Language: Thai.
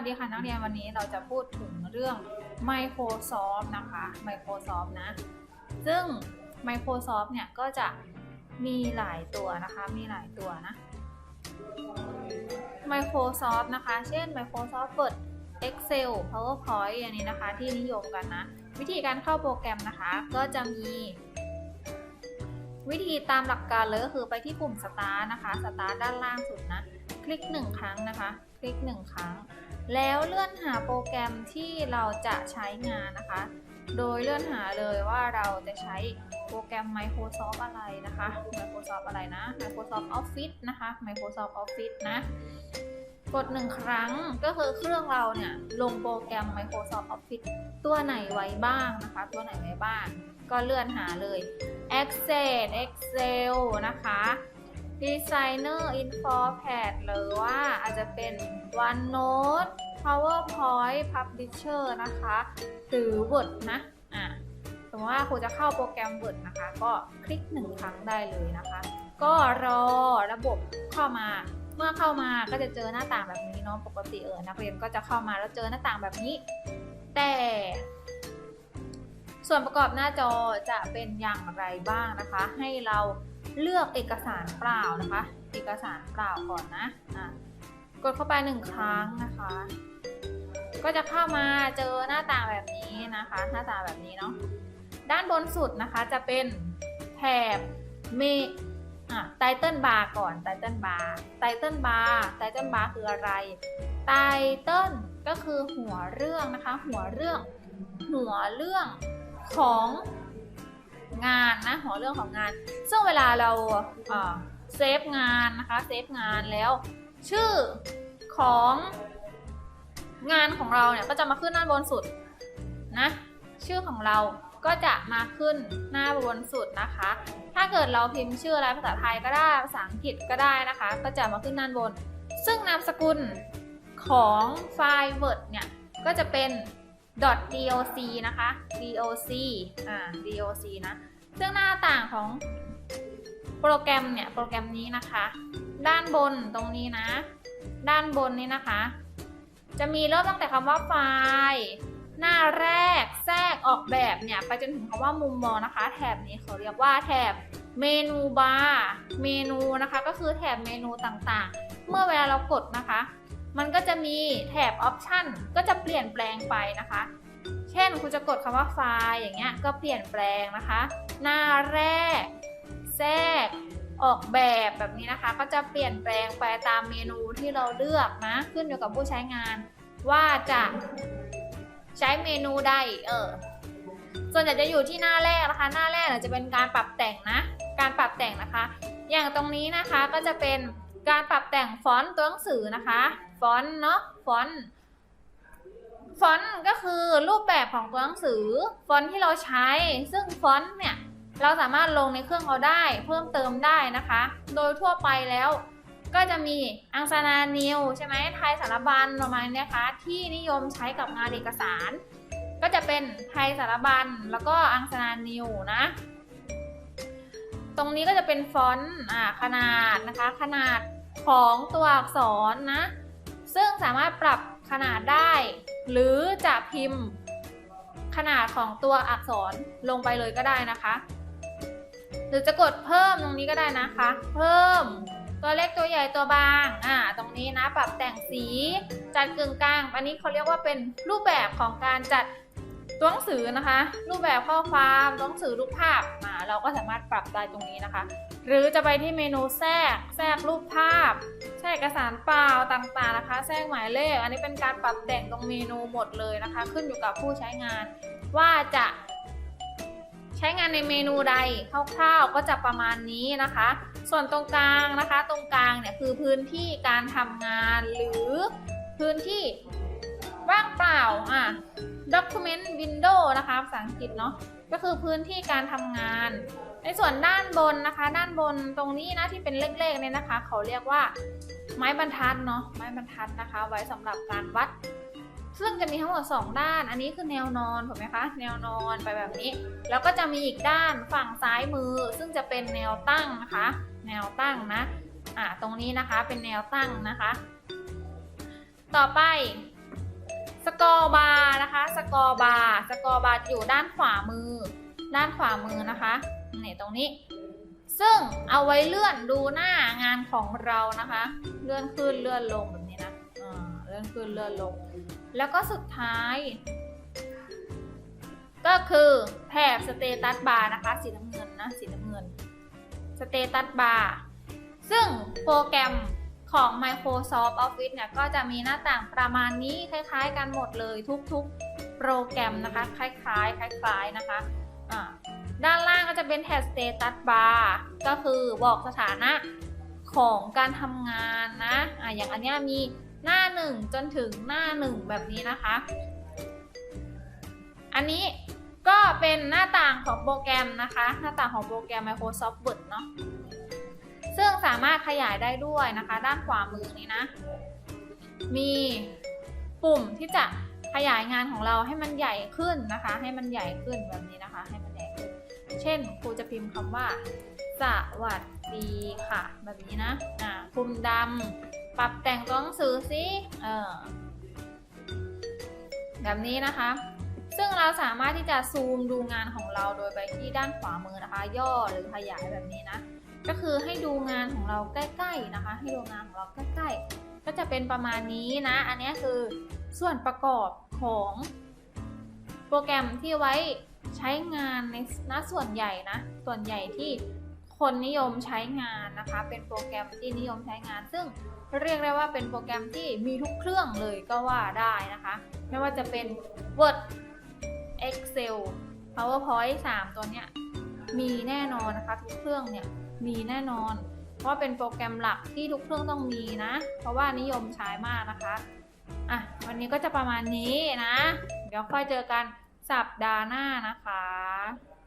วัสดีค่ะนักเรียนวันนี้เราจะพูดถึงเรื่อง Microsoft นะคะ Microsoft นะ ซึ่ง Microsoft เนี่ยก็จะมีหลายตัวนะคะ มีหลายตัวนะ Microsoft นะคะ เช่น Microsoft Word Excel PowerPoint อันนี้นะคะที่นิยมกันนะ วิธีการเข้าโปรแกรมนะคะก็จะมี วิธีตามหลักการเลยก็คือไปที่ปุ่ม Start นะคะ Start ด้านล่างสุดนะ คลิก 1 ครั้งนะคะ คลิก 1 ครั้ง แล้วเลื่อนหาโปรแกรมที่เราจะใช้งานนะคะ โดยเลื่อนหาเลยว่าเราจะใช้โปรแกรม Microsoft อะไรนะคะ Microsoft อะไรนะ Microsoft Office นะคะ Microsoft Office นะ กด1ครั้งก็คือเครื่องเราเนี่ยลงโปรแกรม Microsoft Office ตัวไหนไว้บ้างนะคะ ตัวไหนไว้บ้าง ก็เลื่อนหาเลย Access Excel นะคะ Designer Infopad หรือว่าอาจจะเป็น OneNote PowerPoint Publisher นะคะ หรือ Word นะอะสมมติว่าครูจะเข้าโปรแกรม Word นะคะ ก็คลิกหนึ่งครั้งได้เลยนะคะ ก็รอระบบเข้ามา เมื่อเข้ามาก็จะเจอหน้าต่างแบบนี้เนาะปกติเออนักเรียนก็จะเข้ามาแล้วเจอหน้าต่างแบบนี้ แต่ส่วนประกอบหน้าจอจะเป็นอย่างไรบ้างนะคะ ให้เรา เลือกเอกสารเปล่านะคะ เอกสารเปล่าก่อนนะะกดเข้าไปหนึ่งครั้งนะคะ ก็จะเข้ามาเจอหน้าต่างแบบนี้นะคะ หน้าต่างแบบนี้เนาะ ด้านบนสุดนะคะจะเป็นแถบเมอะไตเติลบาร์ก่อนไตเติลบาร์ไตเติลบาร์ไตเติลบาร์คืออะไรไตเติลก็คือหัวเรื่องนะคะ หัวเรื่อง หัวเรื่องของ งานนะหัวเรื่องของงาน ซึ่งเวลาเราเซฟงานนะคะเซฟงานแล้ว ชื่อของงานของเราเนี่ยก็จะมาขึ้นด้านบนสุดนะชื่อของเราก็จะมาขึ้นหน้าบนสุดนะคะ ถ้าเกิดเราพิมพ์ชื่ออะไรภาษาไทยก็ได้ภาษาอังกฤษก็ได้นะคะ ก็จะมาขึ้นด้านบน ซึ่งนามสกุลของไฟล์ Word เนี่ยก็จะเป็น .doc นะคะ doc อ่า doc นะ ซึ่งหน้าต่างของโปรแกรมเนี่ยโปรแกรมนี้นะคะ ด้านบนตรงนี้นะ ด้านบนนี้นะคะ จะมีเริ่มตั้งแต่คำว่าไฟล์หน้าแรกแทรกออกแบบเนี่ยไปจนถึงคำว่ามุมมองนะคะ แถบนี้เขาเรียกว่าแถบเมนูบาร์เมนูนะคะก็คือแถบเมนูต่างๆ เมื่อเวลาเรากดนะคะ มันก็จะมีแถบออปชันก็จะเปลี่ยนแปลงไปนะคะ เช่นคุณจะกดคำว่าไฟล์อย่างเงี้ยก็เปลี่ยนแปลงนะคะ หน้าแรก แทรก ออกแบบแบบนี้นะคะ ก็จะเปลี่ยนแปลงไปตามเมนูที่เราเลือกนะขึ้นอยู่กับผู้ใช้งาน ว่าจะใช้เมนูใดเออส่วนใหญ่จะอยู่ที่หน้าแรกนะคะ หน้าแรกจะเป็นการปรับแต่งนะ การปรับแต่งนะคะ อย่างตรงนี้นะคะก็จะเป็นการปรับแต่งฟอนต์ตัวหนังสือนะคะ ฟอนต์เนาะฟอนต์ ฟอนต์ก็คือรูปแบบของตัวหนังสือ ฟอนต์ที่เราใช้ ซึ่งฟอนต์เนี่ยเราสามารถลงในเครื่องเราได้เพิ่มเติมได้นะคะ โดยทั่วไปแล้วก็จะมีอังสนานิวใช่ไหมไทยสารบัญประมาณนี้นะคะ ที่นิยมใช้กับงานเอกสาร ก็จะเป็นไทยสารบัญแล้วก็อังสนานิวนะ ตรงนี้ก็จะเป็นฟอนต์ขนาดนะคะ ขนาดของตัวอักษรนะ ซึ่งสามารถปรับขนาดได้ หรือจะพิมพ์ขนาดของตัวอักษรลงไปเลยก็ได้นะคะ หรือจะกดเพิ่มตรงนี้ก็ได้นะคะ เพิ่มตัวเล็กตัวใหญ่ตัวบางอ่าตรงนี้นะปรับแต่งสีจัดกึ่งกลาง อันนี้เขาเรียกว่าเป็นรูปแบบของการจัดตัวหนังสือนะคะ รูปแบบข้อความตัวหนังสือรูปภาพอ่าเราก็สามารถปรับได้ตรงนี้นะคะ หรือจะไปที่เมนูแทรก แทรกรูปภาพ แทรกเอกสารเปล่าต่างๆนะคะ แทรกหมายเลข อันนี้เป็นการปรับแต่งตรงเมนูหมดเลยนะคะ ขึ้นอยู่กับผู้ใช้งาน ว่าจะ ใช้งานในเมนูใดคร่าวๆก็จะประมาณนี้นะคะ ส่วนตรงกลางนะคะ ตรงกลางเนี่ยคือพื้นที่การทำงานหรือพื้นที่ว่างเปล่าอะ document window นะคะภาษาอังกฤษเนาะก็คือพื้นที่การทำงาน ในส่วนด้านบนนะคะ ด้านบนตรงนี้นะที่เป็นเลขๆเนี่ยนะคะ เขาเรียกว่าไม้บรรทัดเนาะไม้บรรทัดนะคะ ไว้สำหรับการวัด ซึ่งจะมีทั้งหมด2ด้าน อันนี้คือแนวนอนถูกไหมคะ แนวนอนไปแบบนี้ แล้วก็จะมีอีกด้านฝั่งซ้ายมือ ซึ่งจะเป็นแนวตั้งนะคะ แนวตั้งนะอ่าตรงนี้นะคะเป็นแนวตั้งนะคะ ต่อไปสกอร์บาร์นะคะ สกอร์บาร์สกอร์บาร์อยู่ด้านขวามือ ด้านขวามือนะคะ นี่ตรงนี้ ซึ่งเอาไว้เลื่อนดูหน้างานของเรานะคะ เลื่อนขึ้นเลื่อนลงแบบนี้นะเลื่อนขึ้นเลื่อนลง แล้วก็สุดท้าย ก็คือแถบสเตตัสบาร์นะคะ สีน้ำเงินนะสีน้ำเงินสเตตัสบาร์ซึ่งโปรแกรมของ Microsoft Office เนี่ยก็จะมีหน้าต่างประมาณนี้คล้ายๆ กันหมดเลยทุกๆ โปรแกรมนะคะ คล้ายๆ คล้าย ๆ นะคะ ด้านล่างก็จะเป็นแถบ Status Bar ก็คือบอกสถานะของการทำงานนะอ่าอย่างอันเนี้ยมีหน้าหนึ่งจนถึงหน้าหนึ่งแบบนี้นะคะ อันนี้ก็เป็นหน้าต่างของโปรแกรมนะคะ หน้าต่างของโปรแกรม Microsoft Word เนาะซึ่งสามารถขยายได้ด้วยนะคะ ด้านขวามือนี้นะ มีปุ่มที่จะขยายงานของเราให้มันใหญ่ขึ้นนะคะ ให้มันใหญ่ขึ้นแบบนี้นะคะให้มัน เช่นครูจะพิมพ์คำว่า สวัสดีค่ะ แบบนี้นะอ่าคุมดำปรับแต่งตัวหนังสือสิเออแบบนี้นะคะ ซึ่งเราสามารถที่จะซูมดูงานของเราโดยไปที่ด้านขวามือนะคะ ย่อหรือขยายแบบนี้นะ ก็คือให้ดูงานของเราใกล้ๆนะคะ ให้ดูงานของเราใกล้ๆ ก็จะเป็นประมาณนี้นะ อันนี้คือส่วนประกอบของโปรแกรมที่ไว้ ใช้งานในณส่วนใหญ่นะ ส่วนใหญ่ที่คนนิยมใช้งานนะคะ เป็นโปรแกรมที่นิยมใช้งาน ซึ่งเรียกได้ว่าเป็นโปรแกรมที่มีทุกเครื่องเลยก็ว่าได้นะคะ ไม่ว่าจะเป็น Word Excel PowerPoint 3 ตัวเนี้ยมีแน่นอนนะคะ ทุกเครื่องเนี่ยมีแน่นอน เพราะเป็นโปรแกรมหลักที่ทุกเครื่องต้องมีนะ เพราะว่านิยมใช้มากนะคะอะวันนี้ก็จะประมาณนี้นะ เดี๋ยวค่อยเจอกัน สัปดาห์หน้านะคะ